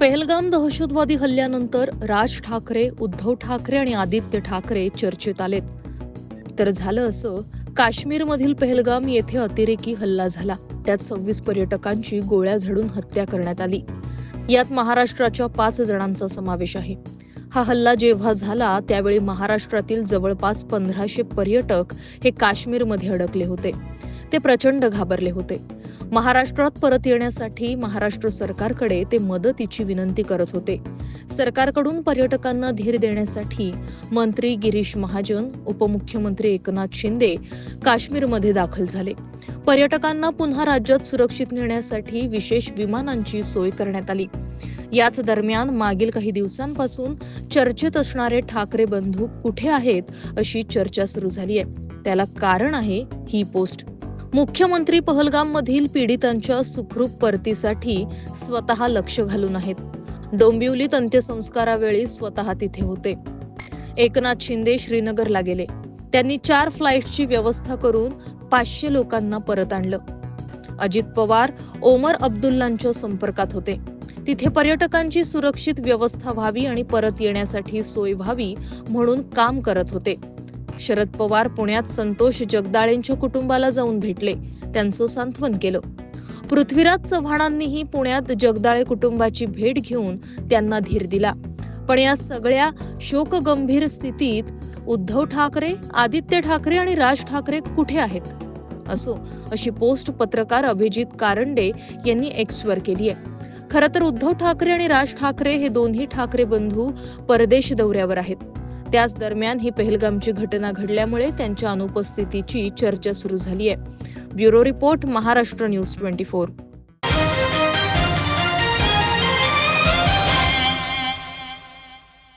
पहलगाम दहशतवादी हल्ल्यानंतर राज ठाकरे उद्धव ठाकरे आणि आदित्य ठाकरे चर्चेत आलेत. तर झालं असं काश्मीरमधील पहलगाम येथे अतिरेकी हल्ला झाला. त्यात सव्वीस पर्यटकांची गोळ्या झाडून हत्या करण्यात आली. यात महाराष्ट्राच्या पाच जणांचा समावेश आहे. हा हल्ला जेव्हा झाला त्यावेळी महाराष्ट्रातील जवळपास पंधराशे पर्यटक हे काश्मीरमध्ये अडकले होते. ते प्रचंड घाबरले होते. महाराष्ट्रात परत येण्यासाठी महाराष्ट्र सरकारकडे ते मदतीची विनंती करत होते. सरकारकडून पर्यटकांना धीर देण्यासाठी मंत्री गिरीश महाजन उपमुख्यमंत्री एकनाथ शिंदे काश्मीरमध्ये दाखल झाले. पर्यटकांना पुन्हा राज्यात सुरक्षित नेण्यासाठी विशेष विमानांची सोय करण्यात आली. याच दरम्यान मागील काही दिवसांपासून चर्चेत असणारे ठाकरे बंधू कुठे आहेत अशी चर्चा सुरू झाली आहे त्याला कारण आहे ही पोस्ट. मुख्यमंत्री पहलगाम मधील पीडितांच्या सुखरूप परतीसाठी स्वतः लक्ष घालून आहेत. डोंबिवलीत अंत्यसंस्कारावेळी स्वतः तिथे होते. एकनाथ शिंदे श्रीनगरला गेले. त्यांनी चार फ्लाईटची व्यवस्था करून पाचशे लोकांना परत आणलं. अजित पवार ओमर अब्दुल्लांच्या संपर्कात होते. तिथे पर्यटकांची सुरक्षित व्यवस्था व्हावी आणि परत येण्यासाठी सोय व्हावी म्हणून काम करत होते. शरद पवार पुण्यात संतोष जगदाळेंच्या कुटुंबाला जाऊन भेटले. त्यांचं सांत्वन केलं. पृथ्वीराज चव्हाणांनीही पुण्यात जगदाळे कुटुंबाची भेट घेऊन त्यांना धीर दिला. पण या सगळ्या शोकगंभीर स्थितीत उद्धव ठाकरे आदित्य ठाकरे आणि राज ठाकरे कुठे आहेत? असो अशी पोस्ट पत्रकार अभिजित कारंडे यांनी एक्सवर केली आहे. खरं तर उद्धव ठाकरे आणि राज ठाकरे हे दोन्ही ठाकरे बंधू परदेश दौऱ्यावर आहेत. त्याच दरम्यान ही पहलगामची घटना घडल्यामुळे त्यांच्या अनुपस्थितीची चर्चा सुरू झाली आहे. Bureau report Maharashtra news twenty four.